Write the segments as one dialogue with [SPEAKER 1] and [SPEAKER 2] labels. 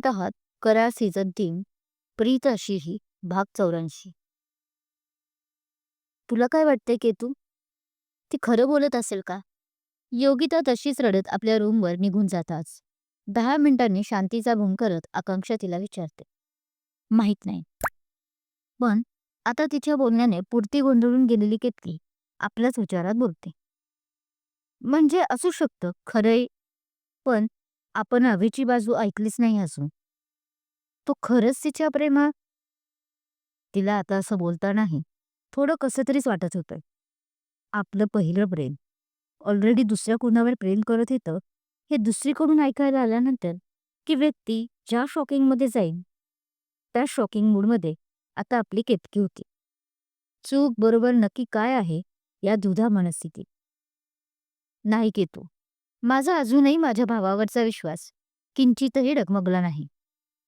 [SPEAKER 1] ऐकत आहात करा सीझन तीन प्रीत अशी ही भाग चौऱ्याऐंशी तुला काय वाटते केतू? ती खरं बोलत असेल का? योगिता तशीच रडत आपल्या रूमवर निघून जाताच. दहा मिनिटांनी शांतीचा भूम करत आकांक्षा तिला विचारते. माहीत नाही. पण आता तिच्या बोलण्याने पुरती गोंधळून गेलेली केतली आपल्याच विचारात बोलते. म्हणजे असू शकतं खरंय. पण आपण हवेची बाजू ऐकलीच नाही अजून. तो खरंच तिच्या प्रेमा? तिला आता असं बोलतानाही थोडं कसं तरीच वाटत होतं. आपलं पहिलं प्रेम. ऑलरेडी दुसऱ्या कुणावर प्रेम करत येतं हे दुसरीकडून ऐकायला आल्यानंतर की व्यक्ती ज्या शॉकिंगमध्ये जाईल त्या शॉकिंग मूडमध्ये आता आपली केतकी होती. चूक बरोबर नक्की काय आहे या दुधा मनस्थितीत. नाही केतू. माझा अजूनही माझ्या भावावरचा विश्वास किंचितही डगमगला नाही.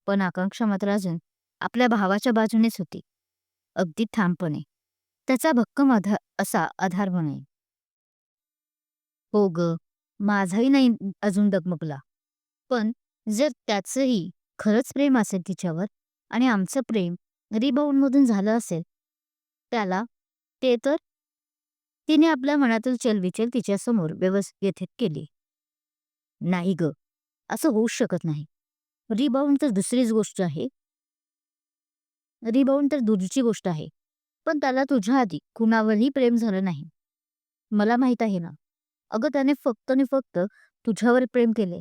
[SPEAKER 1] पण आकांक्षा मात्र अजून आपल्या भावाच्या बाजूनेच होती. अगदी ठामपणे. त्याचा भक्कम आधार असा आधार म्हणे. हो ग माझाही नाही अजून डगमगला. पण जर त्याचंही खरंच प्रेम असेल तिच्यावर आणि आमचं प्रेम रिबाऊंडमधून झालं असेल त्याला ते तर तिने आपल्या मनातील चलविचल तिच्यासमोर व्यवस्थित केली. नाही ग. असं होऊच शकत नाही. रिबाउंड तर दुसरीच गोष्ट आहे. रिबाउंड तर दूरची गोष्ट आहे. पण त्याला तुझ्या आधी कुणावरही प्रेम झालं नाही. मला माहीत आहे ना. अगं त्याने फक्त आणि फक्त तुझ्यावर प्रेम केले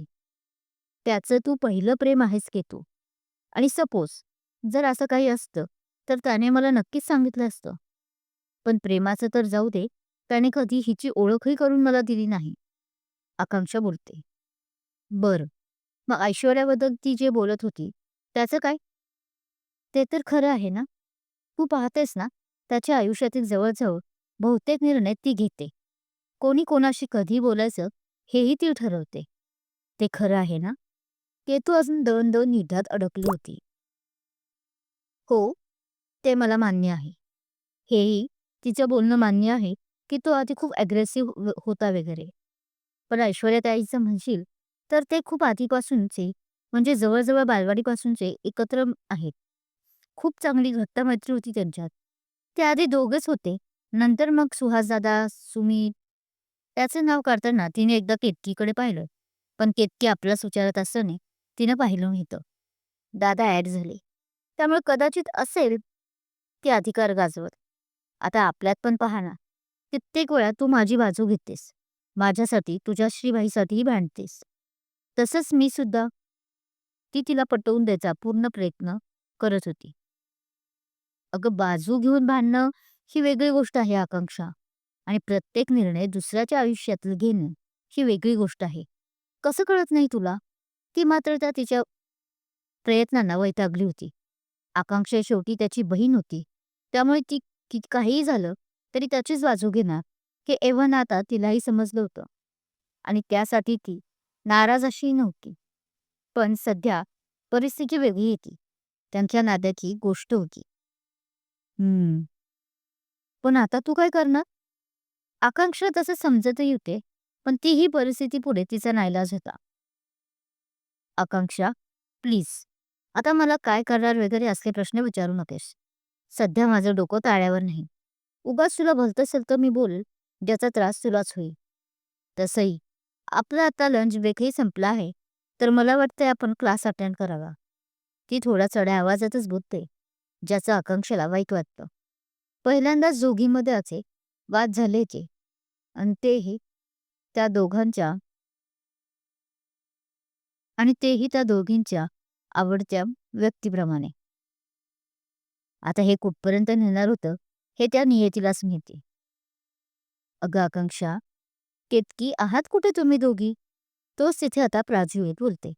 [SPEAKER 1] त्याचं तू पहिलं प्रेम आहेस केतू आणि सपोज जर असं काही असतं तर त्याने मला नक्कीच सांगितलं असतं. पण प्रेमाचं तर जाऊ दे. त्याने कधी हिची ओळखही करून मला दिली नाही. आकांक्षा बोलते. बरं. मग ऐश्वर्याबद्दल ती जे बोलत होती त्याचं काय? ते तर खरं आहे ना? तू पाहतेस ना त्याच्या आयुष्यातील जवळजवळ बहुतेक निर्णय ती घेते. कोणी कोणाशी कधी बोलायचं हेही ती ठरवते. ते खरं आहे ना? केतू अजून दोन दोन युद्धात अडकली होती. हो ते मला मान्य आहे. हेही तिचं बोलणं मान्य आहे की तो आधी खूप अग्रेसिव्ह होता वगैरे. पण ऐश्वर्या ताईचं म्हणशील तर ते खूप आधीपासूनचे म्हणजे जवळजवळ बालवाडीपासूनचे एकत्र आहेत. खूप चांगली घट्ट मैत्री होती त्यांच्यात. ते आधी दोघंच होते. नंतर मग सुहासदादा सुमित त्याचं नाव काढताना तिने एकदा केतकीकडे पाहिलं. पण केतकी आपल्याच विचारत असताना तिनं पाहिलं नव्हतं. दादा ऍड झाले. त्यामुळे कदाचित असेल ती अधिकार गाजवत. आता आपल्यात पण पहा ना कित्येक वेळा तू माझी बाजू घेतेस. माझ्यासाठी तुझ्या श्रीबाईसाठीही भांडतेस. तसंच मी सुद्धा ती तिला पटवून द्यायचा पूर्ण प्रयत्न करत होती. अगं बाजू घेऊन भांडणं ही वेगळी गोष्ट आहे आकांक्षा. आणि प्रत्येक निर्णय दुसऱ्याच्या आयुष्यातलं घेणं ही वेगळी गोष्ट आहे. कसं कळत नाही तुला? ती मात्र त्या तिच्या प्रयत्नांना वैतागली होती. आकांक्षा शेवटी त्याची बहीण होती. त्यामुळे ती की काहीही झालं तरी त्याचीच बाजू घेणार हे एव्हन आता तिलाही समजलं होतं. आणि त्यासाठी ती नाराज अशी नव्हती. पण सध्या परिस्थिती वेगळी होती त्यांच्या नाद्याची गोष्ट होती. हम्म. पण आता तू काय करणार? आकांक्षा तसं समजतही होते पण तीही परिस्थिती पुढे तिचा नाईलाज होता. आकांक्षा प्लीज आता मला काय करणार वगैरे असले प्रश्न विचारू नकेस. सध्या माझं डोकं ताळ्यावर नाही. उगाच तुला भलत असेल तर मी बोल ज्याचा त्रास तुलाच होईल. तसंही आपला आता लंच ब्रेकही संपला आहे. तर मला वाटतंय आपण क्लास अटेंड करावा. ती थोडा चढ्या आवाजातच बोलते ज्याचं आकांक्षेला वाईट वाटतं. पहिल्यांदाच जोगीमध्ये असे वाद झालेचे. आणि तेही त्या दोघांच्या आणि तेही त्या दोघींच्या आवडत्या व्यक्तीप्रमाणे. आता हे कुठपर्यंत नेणार होतं हे त्या नियतीलाच मिळते अगं आकांक्षा केतकी आहात कुठे तुम्ही दोघी? तोच तिथे आता प्राजू येत बोलते.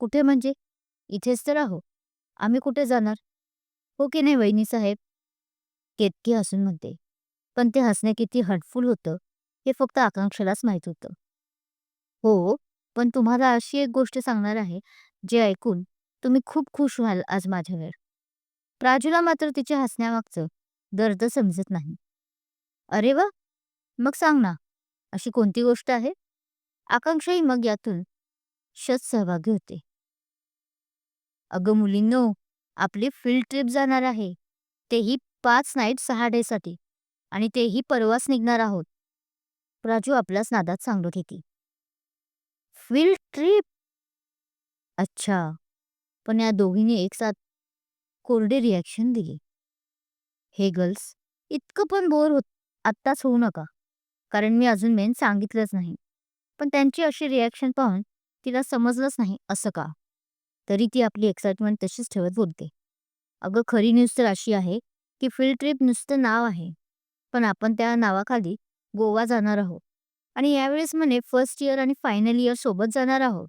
[SPEAKER 1] कुठे म्हणजे? इथेच तर आहो. आम्ही कुठे जाणार? हो की नाही वहिनी साहेब? केतकी हसून म्हणते. पण ते हसणे किती हर्टफुल होतं हे फक्त आकांक्षेलाच माहीत होतं. हो पण तुम्हाला अशी एक गोष्ट सांगणार आहे जे ऐकून तुम्ही खूप खुश व्हाल आज माझ्यावर. प्राजूला मात्र तिच्या हसण्यामागचं दर्द समजत नाही. अरे वा! मग सांग ना अशी कोणती गोष्ट आहे? आकांक्षाही मग यातून शत सहभागी होते. अगं मुलींनो आपली फील्ड ट्रिप जाणार आहे. तेही पाच नाईट सहा डे साठी आणि तेही परवाच निघणार आहोत. प्राजू आपल्याच नादात सांगत होती. फील्ड ट्रिप अच्छा. पण या दोघींनी एक साथ कोरडे रिॲक्शन दिली. हे गर्ल्स इतकं पण बोर होत आत्ताच होऊ नका. कारण मी अजून मेन सांगितलंच नाही. पण त्यांची अशी रिॲक्शन पाहून तिला समजलंच नाही असं का? तरी ती आपली एक्साइटमेंट तशीच ठेवत बोलते. अगं खरी न्यूज तर अशी आहे की फील्ड ट्रिप नुसतं नाव आहे. पण आपण त्या नावाखाली गोवा जाणार आहोत. आणि यावेळेस म्हणे फर्स्ट इयर आणि फायनल इयर सोबत जाणार आहोत.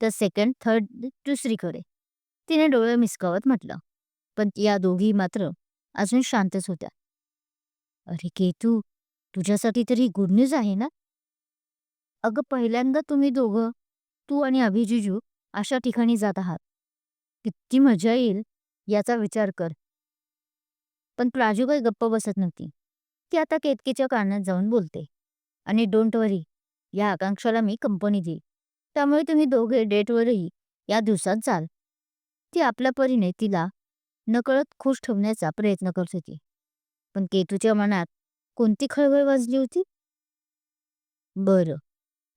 [SPEAKER 1] तर सेकंड थर्ड दुसरीकडे. तिने डोळे मिसकावत म्हटलं. पण या दोघी मात्र अजून शांतच होत्या. अरे केतू तुझ्यासाठी तरी गुड न्यूज आहे ना? अगं पहिल्यांदा तुम्ही दोघं तू आणि अभिजिजू अशा ठिकाणी जात आहात. किती मजा येईल याचा विचार कर. पण प्राजू काही गप्प बसत नव्हती. ती आता केतकीच्या कानात जाऊन बोलते. आणि डोंट वरी या आकांक्षाला मी कंपनी देईल. त्यामुळे तुम्ही दोघे डेटवरही या दिवसात जाल. ती आपल्या परीने तिला नकळत खुश ठेवण्याचा प्रयत्न करत होती. पण केतूच्या मनात कोणती खळबळ वाजली होती? बरं.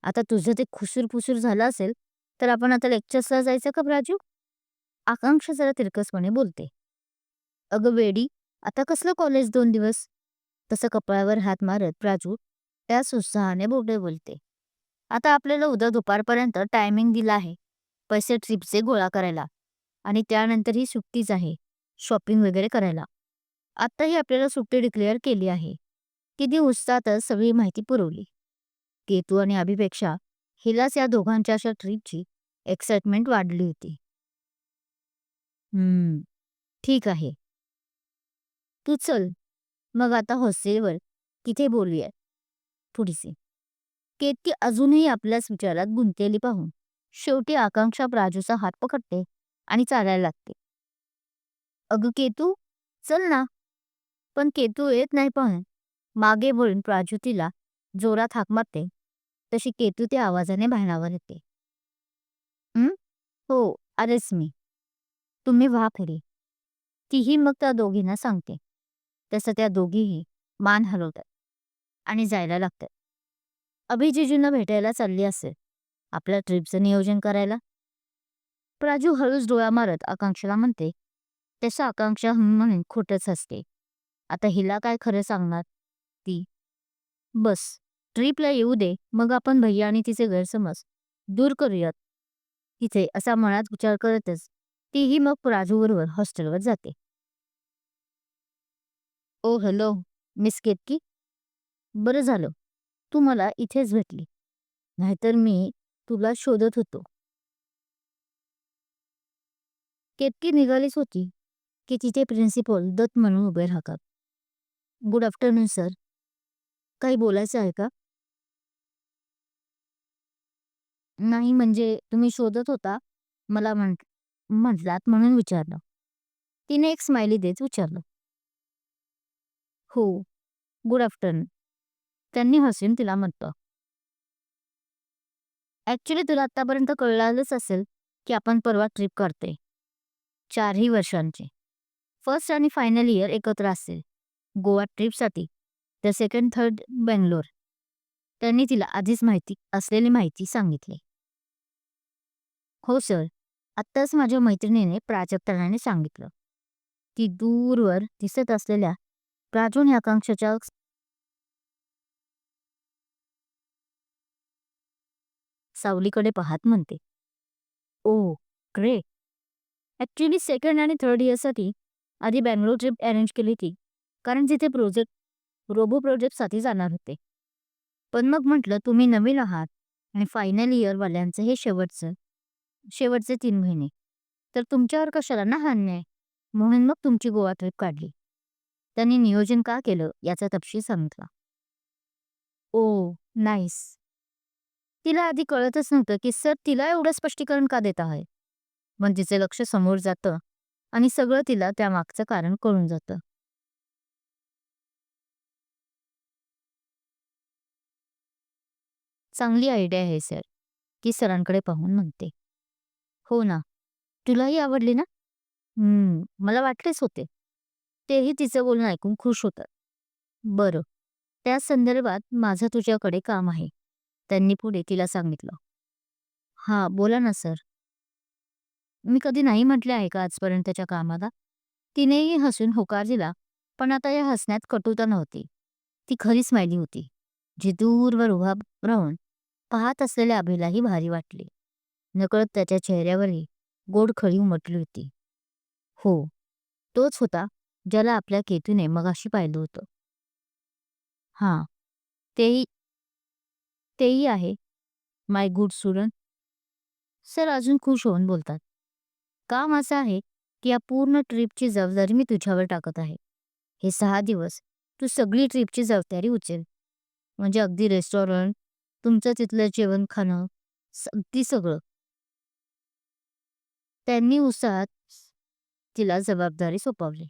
[SPEAKER 1] आता तुझं ते खुसूर फुसूर झालं असेल तर आपण आता लेक्चर्सला जायचं का प्राजू आकांक्षा जरा तिरकसपणे बोलते. अगं वेडी आता कसलं कॉलेज दोन दिवस? तसं कपाळावर हात मारत प्राजू त्याच उत्साहाने बोटे बोलते. आता आपल्याला उद्या दुपारपर्यंत टायमिंग दिला आहे पैसे ट्रिपचे गोळा करायला. आणि त्यानंतर ही सुट्टीच आहे शॉपिंग वगैरे करायला. आत्ताही आपल्याला सुट्टी डिक्लेअर केली आहे. किती उत्साहातच सगळी माहिती पुरवली. केतू आणि अभिपेक्षा हिलाच या दोघांच्या अशा ट्रिपची एक्साइटमेंट वाढली होती. हम्म ठीक आहे. तू चल. मग आता हॉस्टेलवर तिथे बोलूया? थोडीशी केतकी अजूनही आपल्याच विचारात गुंतलेली पाहून शेवटी आकांक्षा प्राजूचा हात पकडते आणि चालायला लागते. अगं केतू चल ना. पण केतू येत नाही पाहून मागे वळून प्राजू तिला जोरात हाक मारते. तशी केतू त्या आवाजाने भानावर येते. हो आलेच मी. तुम्ही व्हा खरी तीही मग त्या दोघींना सांगते. तसं त्या दोघीही मान हलवतात आणि जायला लागतात. अभिजिजूंना भेटायला चालली असेल. आपल्या ट्रिपचं नियोजन करायला? प्राजू हळूच डोळा मारत आकांक्षाला म्हणते तसं आकांक्षा म्हणून खोटच असते आता हिला काय खरं सांगणार? बस ट्रिपला येऊ दे मग आपण भैया आणि तिचे गैरसमज दूर करूयात. तिथे असा मनात विचार करतच तीही मग प्राजूबरोबर हॉस्टेलवर जाते. Oh hello miss Ketaki? बरं झालं तू मला इथेच भेटली नाहीतर मी तुला शोधत होतो. केतकी निघालीच होती की तिथे प्रिन्सिपल दत्त म्हणून उभे राहतात. Good afternoon sir. काही बोलायचं आहे का? नाही म्हणजे तुम्ही शोधत होता मला म्हण म्हटलात म्हणून विचारलं. तिने एक स्माइली देत विचारलं. हो गुड आफ्टरनून त्यांनी हसून तिला म्हटलं. ॲक्च्युली तुला आतापर्यंत कळालंच असेल की आपण परवा ट्रिप करते चारही वर्षांची. फर्स्ट आणि फायनल इयर एकत्र असेल. गोवा ट्रिपसाठी द सेकंड थर्ड बेंगलोर. त्यांनी तिला आधीच माहिती असलेली माहिती सांगितली. हो सर. आत्ताच माझ्या मैत्रिणीने प्राजक्ताने सांगितलं. ती दूरवर दिसत असलेल्या प्राजून आकांक्षाच्या सावलीकडे पाहत म्हणते. Oh great. ॲक्च्युली सेकंड आणि थर्ड इयरसाठी आधी बँगलोर ट्रिप अरेंज केली होती. कारण तिथे प्रोजेक्ट रोबो प्रोजेक्टसाठी जाणार होते. पण मग म्हटलं तुम्ही नवीन आहात आणि फायनल इयरवाल्यांचं हे शेवटचं शेवटचे तीन महिने. तर तुमच्यावर कशाला ना हा अन्याय? म्हणून मग तुमची गोवा ट्रिप काढली. त्यांनी नियोजन का केलं याचा तपशील सांगितला. Oh nice. तिला आधी कळतच नव्हतं की सर तिला एवढं स्पष्टीकरण का देत आहे? म्हणजे पण तिचे लक्ष समोर जातं आणि सगळं तिला त्यामागचं कारण कळून जातं. चांगली आयडिया आहे सर की सरांकडे पाहून म्हणते. हो ना. तुलाही आवडली ना? हम्म मला वाटलेच होते. तेही तिचं बोलणं ऐकून खुश होतात. बरं. त्या संदर्भात माझं तुझ्याकडे काम आहे. त्यांनी पुढे तिला सांगितलं. हा बोला ना सर. मी कधी नाही म्हटले आहे का आजपर्यंत त्याच्या कामाला? तिनेही हसून होकार दिला पण आता या हसण्यात कटुता नव्हती. ती खरी स्माइली होती. जी दूरवर उभा राहून पाहत असलेल्या अभिलाही भारी वाटले. नकळत त्याच्या चेहऱ्यावरही गोड खळी उमटली होती. हो तोच होता ज्याला आपल्या केतूने मगाशी पाहिलं होतं. हां तेही तेही आहे माय गुड स्टुडंट. सर अजून खुश होऊन बोलतात. काम असं आहे की या पूर्ण ट्रिपची जबाबदारी मी तुझ्यावर टाकत आहे. हे सहा दिवस तू सगळी ट्रिपची जबाबदारी उचल. म्हणजे अगदी रेस्टॉरंट तुमचं तिथलं जेवण खाणं अगदी सगळं. त्यांनी उत्साहात तिला जबाबदारी सोपवली.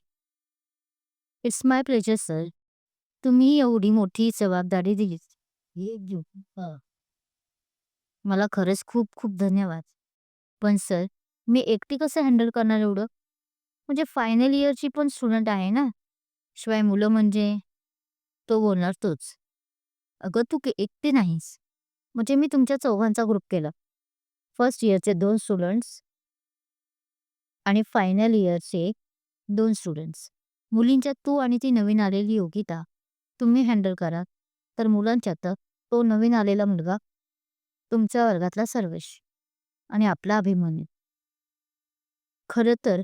[SPEAKER 1] It's my pleasure sir. तुम्ही एवढी मोठी जबाबदारी दिलीत. मला खरंच खूप खूप धन्यवाद. पण सर मी एकटी कसं हँडल करणार एवढं? म्हणजे फायनल इयरची पण स्टुडंट आहे ना. शिवाय मुलं म्हणजे तो बोलणार तोच. अगं तू के- एकटी नाहीस. म्हणजे मी तुमच्या चौघांचा ग्रुप केला. फर्स्ट इयरचे दोन स्टुडंट्स आणि फायनल इयरचे दोन स्टुडंट्स. मुलींच्यात तू आणि ती नवीन आलेली योगिता तुम्ही हँडल करा. तर मुलांच्यात तो नवीन आलेला मुलगा तुमच्या वर्गातला सर्वेश आणि आपला अभिमन्यू. खरं तर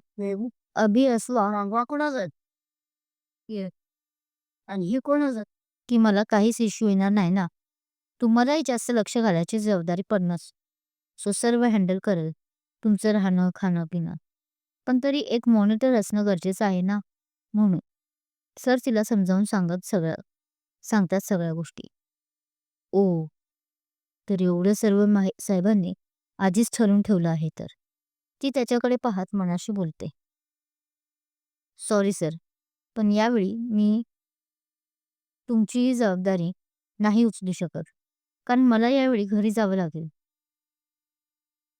[SPEAKER 1] अभि असला कोणाचा आणि हे कोणाचं की मला काहीच इश्यू येणार नाही ना? तुम्हालाही जास्त लक्ष घालायची जबाबदारी पडणार. सो सर्व हँडल करेल. तुमचं राहणं खाणं पिणं. पण तरी एक मॉनिटर असणं गरजेचं आहे ना? म्हणून. सर तिला समजावून सांगत सगळं सांगतात सगळ्या गोष्टी. ओ. तर एवढं सर्व माहि साहेबांनी आधीच ठरवून ठेवलं आहे तर. ती त्याच्याकडे पाहत मनाशी बोलते. सॉरी सर पण यावेळी मी तुमची ही जबाबदारी नाही उचलू शकत. कारण मला यावेळी घरी जावं लागेल.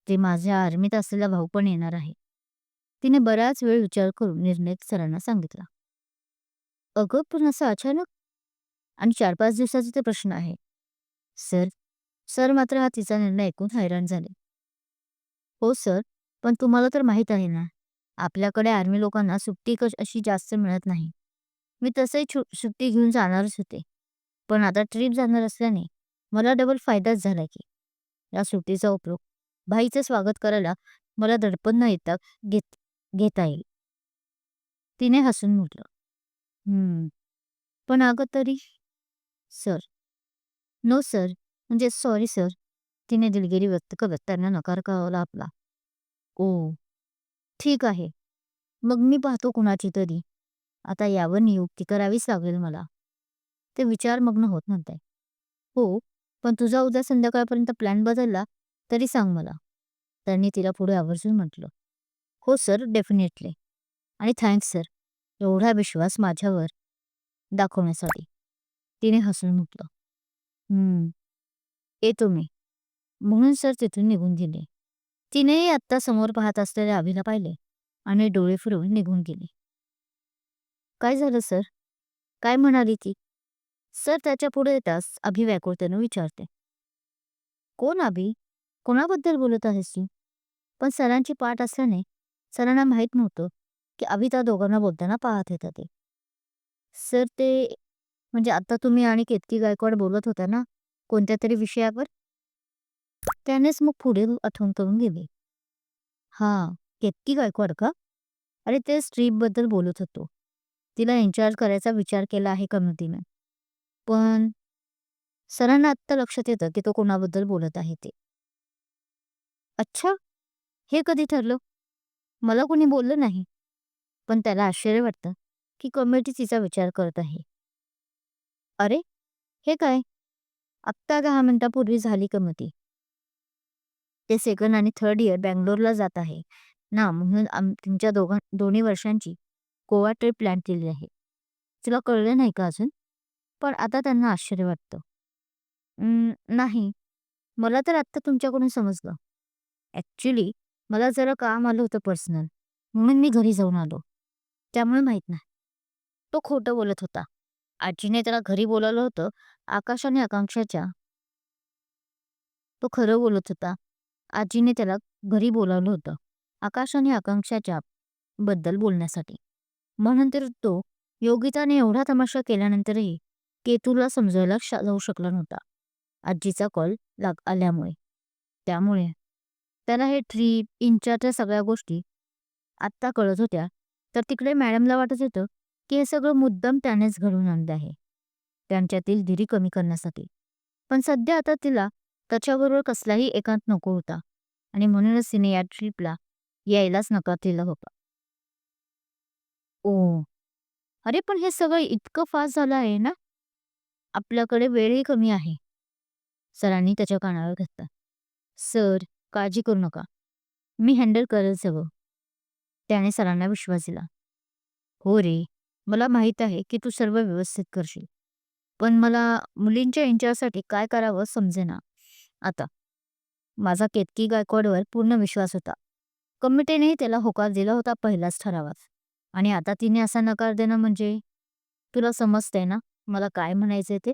[SPEAKER 1] ते माझ्या आर्मीत असलेला भाऊ पण येणार आहे. तिने बराच वेळ विचार करून निर्णय सरांना सांगितला. अगं पण असं अचानक? आणि चार पाच दिवसाचा ते प्रश्न आहे. सर सर मात्र हा तिचा निर्णय ऐकून हैराण झाले. हो सर पण तुम्हाला तर माहीत आहे ना आपल्याकडे आर्मी लोकांना सुट्टी कश अशी जास्त मिळत नाही. मी तसंही छु सुट्टी घेऊन जाणारच होते. पण आता ट्रिप जाणार असल्याने मला डबल फायदाच झाला की. या सुट्टीचा उपयोग भाईचं स्वागत करायला मला दडपण न येता घेत घेता येईल. तिने हसून म्हटलं हम्म पण अगं तरी सर नो सर म्हणजे सॉरी सर. तिने दिलगिरी व्यक्त करत त्यांना नकार कळवला आपला. ओ ठीक आहे. मग मी पाहतो कुणाची तरी. आता यावर नियुक्ती करावीच लागेल मला. ते विचारमग्न होत म्हणते. हो पण तुझा उद्या संध्याकाळपर्यंत प्लॅन बदलला तरी सांग मला. त्यांनी तिला पुढे आवर्जून म्हटलं. हो सर डेफिनेटली. आणि थँक्स सर. एवढा विश्वास माझ्यावर दाखवण्यासाठी. तिने हसून म्हटलं. हम्म. येतो मी. म्हणून सर तिथून निघून गेले. तिनेही आत्ता समोर पाहत असलेल्या आभीला पाहिले आणि डोळे फिरवून निघून गेले. काय झालं सर? काय म्हणाली ती? सर त्याच्या पुढे येताच अभि व्याकुळतेनं विचारते. कोण अभि? कोणाबद्दल बोलत आहेस तू? पण सरांची पाठ असल्याने सरांना माहीत नव्हतं की अभि त्या दोघांना बोलताना पाहत येतं ते. सर ते म्हणजे आता तुम्ही आणि केतकी गायकवाड बोलत होता ना कोणत्या तरी विषयावर? त्यानेच मग पुढे आठवण करून गेले. हा केतकी गायकवाड का? अरे ते स्ट्रीपबद्दल बद्दल बोलत होतो. तिला इन्चार्ज करायचा विचार केला आहे कमिटीनं पण सरांना आत्ता लक्षात येतं की तो कोणाबद्दल बोलत आहे ते. अच्छा हे कधी ठरलं? मला कोणी बोललं नाही. पण त्याला आश्चर्य वाटतं की कमिटी तिचा विचार करत आहे. अरे हे काय? आत्ता दहा मिनिटापूर्वी झाली कमिटी ते सेकंड आणि थर्ड इयर बँगलोरला जात आहे. ना म्हणून आम तुमच्या दोघां दोन्ही वर्षांची गोवा ट्रिप प्लॅन केली आहे. तुला कळलं नाही का अजून? पण आता त्यांना आश्चर्य वाटतं. "अं, नाही. मला तर आत्ता तुमच्याकडून समजलं. ॲक्च्युली मला जरा काम आलं होतं पर्सनल. म्हणून मी घरी जाऊन आलो. त्यामुळे माहीत नाही. तो खोटं बोलत होता. आजीने त्याला घरी बोलावलं होतं आकाश आणि आकांक्षाच्या. तो खरं बोलत होता. आजीने त्याला घरी बोलावलं होतं आकाश आणि आकांक्षाच्या बद्दल बोलण्यासाठी. म्हणून तर तो योगिताने एवढा तमाशा केल्यानंतरही केतूला समजायला जाऊ शकला नव्हता. आजीचा कॉल लाग आल्यामुळे. त्यामुळे त्याला हे ट्रीप इंचाच्या सगळ्या गोष्टी आत्ता कळत होत्या. तर तिकडे मॅडमला वाटत होतं की हे सगळं मुद्दाम त्यानेच घडवून आणलं आहे. त्यांच्यातील धीरी कमी करण्यासाठी. पण सध्या आता तिला त्याच्याबरोबर कसलाही एकांत नको होता. आणि म्हणूनच तिने या ट्रिपला यायलाच नकार दिला होता. ओ अरे पण हे सगळं इतकं फास्ट झालं आहे ना? आपल्याकडे वेळही कमी आहे. सरांनी त्याच्या कानावर घातला. सर काळजी करू नका. मी हँडल करेल सगळं. त्याने सरांना विश्वास दिला. हो रे मला माहीत आहे की तू सर्व व्यवस्थित करशील. पण मला मुलींच्या यांच्यासाठी काय करावं समजेना. आता माझा केतकी गायकवाडवर पूर्ण विश्वास होता. कमिटीनेही त्याला होकार दिला होता पहिलाच ठरावात. आणि आता तिने असा नकार देणं म्हणजे तुला समजतंय ना? मला काय म्हणायचंय ते?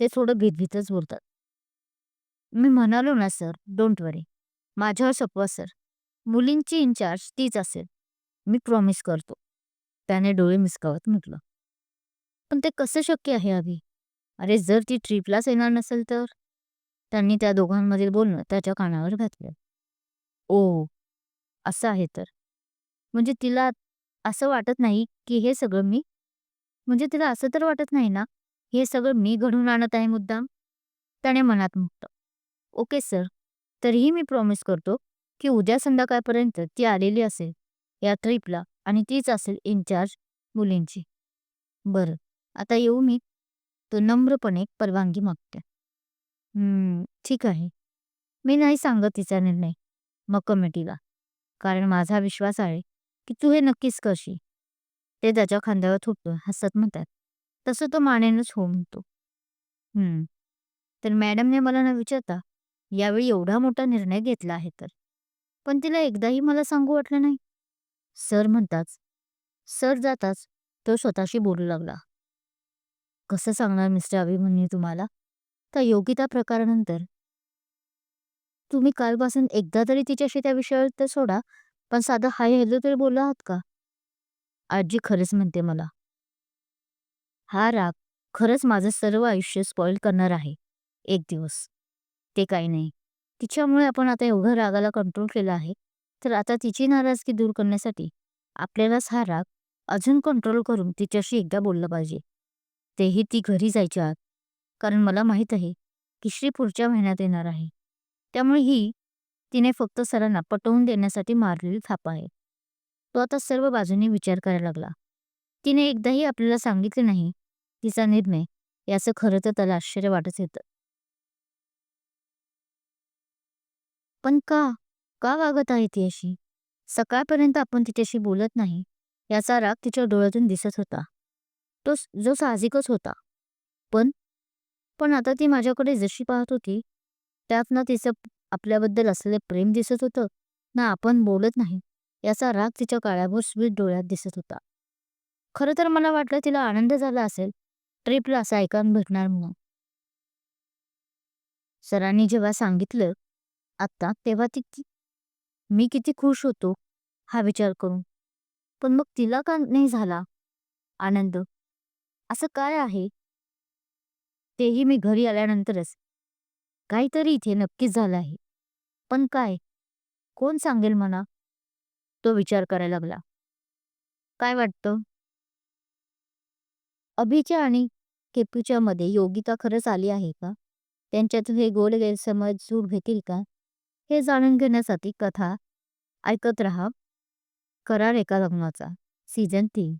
[SPEAKER 1] ते थोडं भीतभीतच बोलतात. मी म्हणालो ना सर डोंट वरी. माझ्यावर सपवा सर. मुलींची इन्चार्ज तीच असेल. मी प्रॉमिस करतो. त्याने डोळे मिसकावत म्हटलं. पण ते कसं शक्य आहे अभि? अरे जर ती ट्रिपलाच येणार नसेल तर? त्यांनी त्या दोघांमधील बोलणं त्याच्या कानावर घातलं. ओ असं आहे तर? म्हणजे तिला असं वाटत नाही की हे सगळं मी म्हणजे तिला असं तर वाटत नाही ना हे सगळं मी घडून आणत आहे मुद्दाम? त्याने मनात मुक्त ओके सर तरीही मी प्रॉमिस करतो की उद्या संध्याकाळपर्यंत ती आलेली असेल या ट्रिपला आणि तीच असेल इन्चार्ज मुलींची. बरं आता येऊ मी. तो नम्रपणे परवानगी मागते हम्म ठीक आहे. मी नाही सांगत तिचा निर्णय मग कमिटीला. कारण माझा विश्वास आहे की तू हे नक्कीच करशील. ते त्याच्या खांद्यावर थोपतो हसत म्हणतात. तसं तो मानेनच हो म्हणतो. हम्म. तर मॅडमने मला न विचारता यावेळी एवढा मोठा निर्णय घेतला आहे तर? पण तिला एकदाही मला सांगू वाटलं नाही. सर म्हणताच सर जाताच तो स्वतःशी बोलू लागला. कसं सांगणार मिस्टर अभिमन्यू तुम्हाला? त्या योगिता प्रकारानंतर. तुम्ही कालपासून एकदा तरी तिच्याशी त्या विषयावर तर सोडा. पण साधं हाय हॅलो तरी बोलला आहात का? आजी खरंच म्हणते मला. हा राग खरंच माझं सर्व आयुष्य स्पॉइल करणार आहे. एक दिवस. ते काही नाही. तिच्यामुळे आपण आता एवढं रागाला कंट्रोल केला आहे. तर आता तिची नाराजगी दूर करण्यासाठी आपल्यालाच हा राग अजून कंट्रोल करून तिच्याशी एकदा बोललं पाहिजे. तेही ती घरी जायच्या आत. कारण मला माहीत आहे की श्री पुढच्या महिन्यात येणार आहे. त्यामुळे ही तिने फक्त सरांना पटवून देण्यासाठी मारलेली थाप आहे. तो आता सर्व बाजूने विचार करायला लागला. तिने एकदाही आपल्याला सांगितले नाही तिचा निर्णय याचं खरं तर त्याला आश्चर्य वाटत येतं. पण का? का वागत आहे ती अशी? सकाळपर्यंत आपण तिच्याशी बोलत नाही याचा राग तिच्या डोळ्यातून दिसत होता. तो जो साहजिकच होता. पण पण आता ती माझ्याकडे जशी पाहत होती त्यातनं तिचं आपल्याबद्दल असलेलं प्रेम दिसत होतं ना आपण बोलत नाही याचा राग तिच्या काळ्याभोर स्वीट डोळ्यात दिसत होता. खरं तर मला वाटलं तिला आनंद झाला असेल ट्रिपला असं ऐकायला भेटणार म्हणून. सरांनी जेव्हा सांगितलं आत्ता तेव्हा ती मी किती खुश होतो हा विचार करून. पण मग तिला का नाही झाला आनंद? असं काय आहे? तेही मी घरी आल्यानंतरच काहीतरी इथे नक्कीच झालं आहे. पण काय? कोण सांगेल मला? तो विचार करायला लागला. काय वाटतं? अभिच्या आणि केपूच्या मध्ये योगिता खरंच आली आहे का? त्यांच्यातून हे गोल गैरसमज दूर घेतील का? हे जाणून घेण्यासाठी कथा ऐकत राहा. करार एका लग्नाचा. सीझन तीन.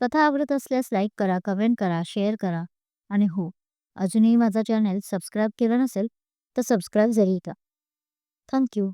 [SPEAKER 1] कथा आवडत असल्यास लाईक करा कमेंट करा शेअर करा. आणि हो अजूनही माझा चॅनल सबस्क्राईब केला नसेल तर सबस्क्राईब जरी का थँक्यू